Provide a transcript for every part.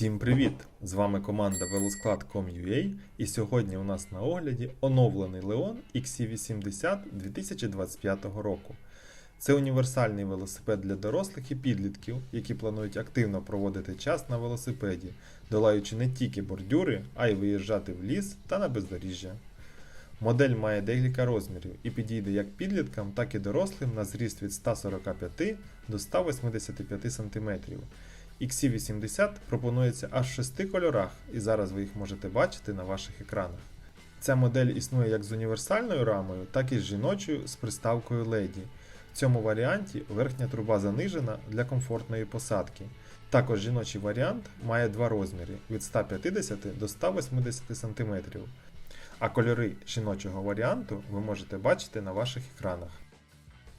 Всім привіт! З вами команда Велосклад.com.ua і сьогодні у нас на огляді оновлений Leon XC80 2025 року. Це універсальний велосипед для дорослих і підлітків, які планують активно проводити час на велосипеді, долаючи не тільки бордюри, а й виїжджати в ліс та на бездоріжжя. Модель має декілька розмірів і підійде як підліткам, так і дорослим на зріст від 145 до 185 см. XC80 пропонується аж в шести кольорах, і зараз ви їх можете бачити на ваших екранах. Ця модель існує як з універсальною рамою, так і з жіночою з приставкою LED. В цьому варіанті верхня труба занижена для комфортної посадки. Також жіночий варіант має два розміри від 150 до 180 см. А кольори жіночого варіанту ви можете бачити на ваших екранах.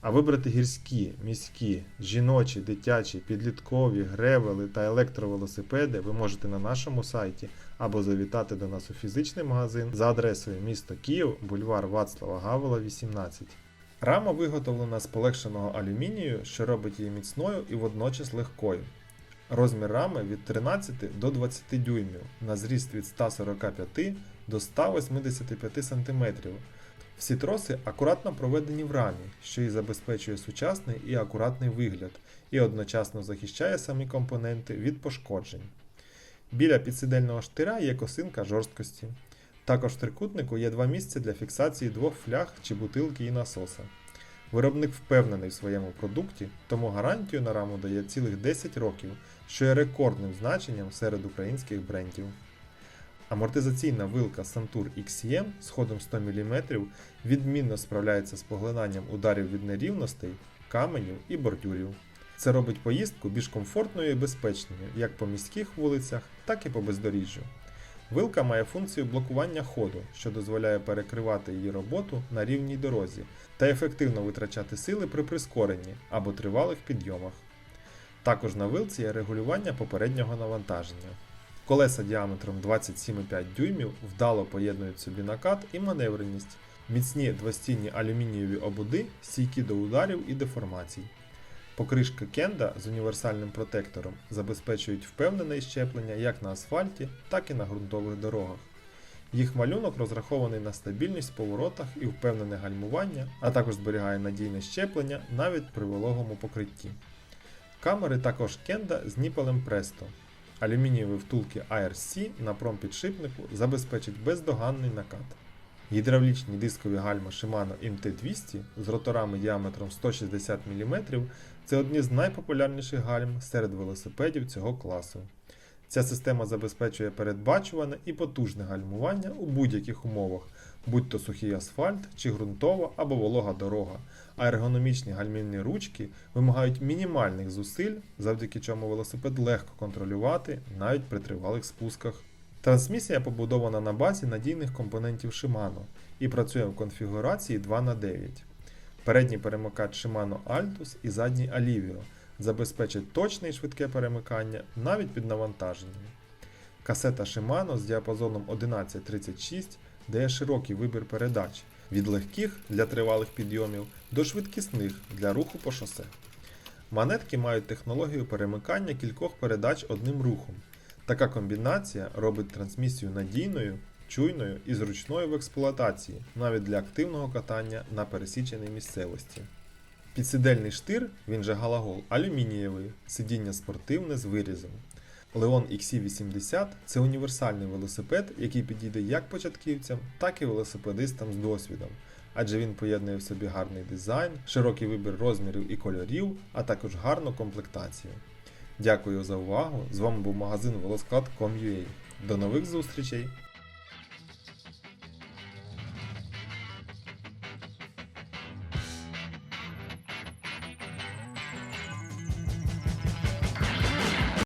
А вибрати гірські, міські, жіночі, дитячі, підліткові, гревели та електровелосипеди ви можете на нашому сайті або завітати до нас у фізичний магазин за адресою місто Київ, бульвар Вацлава Гавела, 18. Рама виготовлена з полегшеного алюмінію, що робить її міцною і водночас легкою. Розмір рами від 13 до 20 дюймів на зріст від 145 до 185 см. Всі троси акуратно проведені в рамі, що і забезпечує сучасний і акуратний вигляд, і одночасно захищає самі компоненти від пошкоджень. Біля підсидельного штира є косинка жорсткості. Також в трикутнику є два місця для фіксації двох фляг чи бутилки і насоса. Виробник впевнений в своєму продукті, тому гарантію на раму дає цілих 10 років, що є рекордним значенням серед українських брендів. Амортизаційна вилка Santur XCM з ходом 100 мм відмінно справляється з поглинанням ударів від нерівностей, каменів і бордюрів. Це робить поїздку більш комфортною і безпечною як по міських вулицях, так і по бездоріжжю. Вилка має функцію блокування ходу, що дозволяє перекривати її роботу на рівній дорозі та ефективно витрачати сили при прискоренні або тривалих підйомах. Також на вилці є регулювання попереднього навантаження. Колеса діаметром 27,5 дюймів вдало поєднують собі накат і маневреність, міцні двостінні алюмінієві обуди, стійкі до ударів і деформацій. Покришка Кенда з універсальним протектором забезпечують впевнене щеплення як на асфальті, так і на ґрунтових дорогах. Їх малюнок розрахований на стабільність в поворотах і впевнене гальмування, а також зберігає надійне щеплення навіть при вологому покритті. Камери також Кенда з ніпелем Presto. Алюмінієві втулки ARC на промпідшипнику забезпечать бездоганний накат. Гідравлічні дискові гальма Shimano MT200 з роторами діаметром 160 мм це одні з найпопулярніших гальм серед велосипедів цього класу. Ця система забезпечує передбачуване і потужне гальмування у будь-яких умовах, будь то сухий асфальт чи ґрунтова або волога дорога, а ергономічні гальмівні ручки вимагають мінімальних зусиль, завдяки чому велосипед легко контролювати навіть при тривалих спусках. Трансмісія побудована на базі надійних компонентів Shimano і працює в конфігурації 2х9. Передній перемикач Shimano Altus і задній Alivio забезпечить точне і швидке перемикання навіть під навантаженням. Касета Shimano з діапазоном 1136 дає широкий вибір передач від легких для тривалих підйомів до швидкісних для руху по шосе. Манетки мають технологію перемикання кількох передач одним рухом. Така комбінація робить трансмісію надійною, чуйною і зручною в експлуатації, навіть для активного катання на пересіченій місцевості. Підсидельний штир, він же галагол, алюмінієвий, сидіння спортивне з вирізом. Leon XC80 це універсальний велосипед, який підійде як початківцям, так і велосипедистам з досвідом, адже він поєднує в собі гарний дизайн, широкий вибір розмірів і кольорів, а також гарну комплектацію. Дякую за увагу! З вами був магазин Велосклад.com.ua. До нових зустрічей!